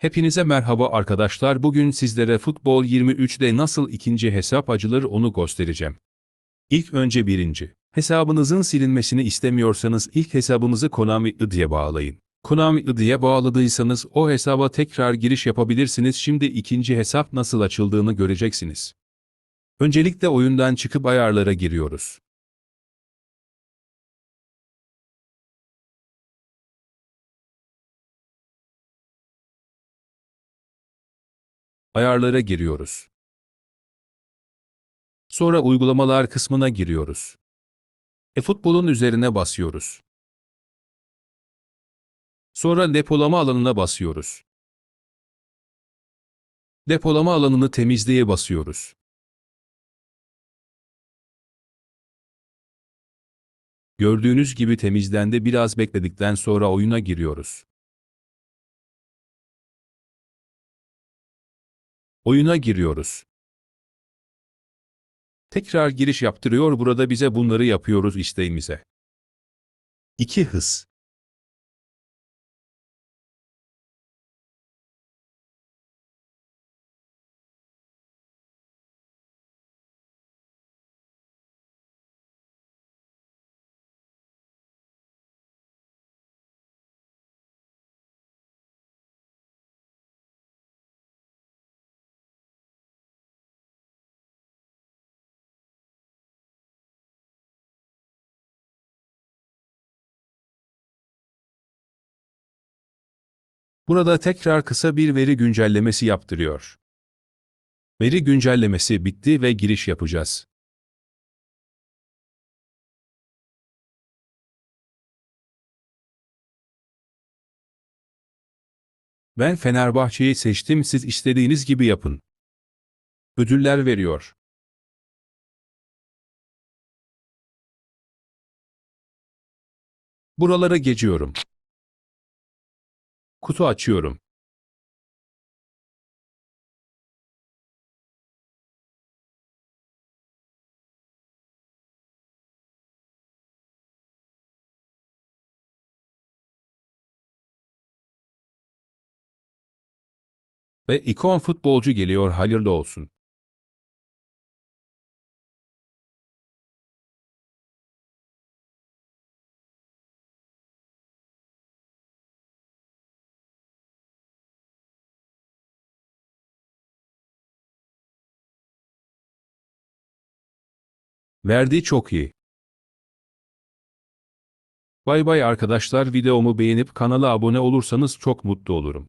Hepinize merhaba arkadaşlar. Bugün sizlere Futbol 23'de nasıl ikinci hesap açılır onu göstereceğim. İlk önce birinci. Hesabınızın silinmesini istemiyorsanız ilk hesabımızı Konami ID'ye bağlayın. Konami ID'ye bağladıysanız o hesaba tekrar giriş yapabilirsiniz. Şimdi ikinci hesap nasıl açıldığını göreceksiniz. Öncelikle oyundan çıkıp ayarlara giriyoruz. Ayarlara giriyoruz. Sonra uygulamalar kısmına giriyoruz. E-futbolun üzerine basıyoruz. Sonra depolama alanına basıyoruz. Depolama alanını temizleye basıyoruz. Gördüğünüz gibi temizlendi biraz bekledikten sonra oyuna giriyoruz. Oyuna giriyoruz. Tekrar giriş yaptırıyor burada bize bunları yapıyoruz isteğimize. 2 hız. Burada tekrar kısa bir veri güncellemesi yaptırıyor. Veri güncellemesi bitti ve giriş yapacağız. Ben Fenerbahçe'yi seçtim siz istediğiniz gibi yapın. Ödüller veriyor. Buralara geçiyorum. Kutu açıyorum. Ve ikon futbolcu geliyor hayırlı olsun. Verdiği çok iyi. Bay bay arkadaşlar videomu beğenip kanala abone olursanız çok mutlu olurum.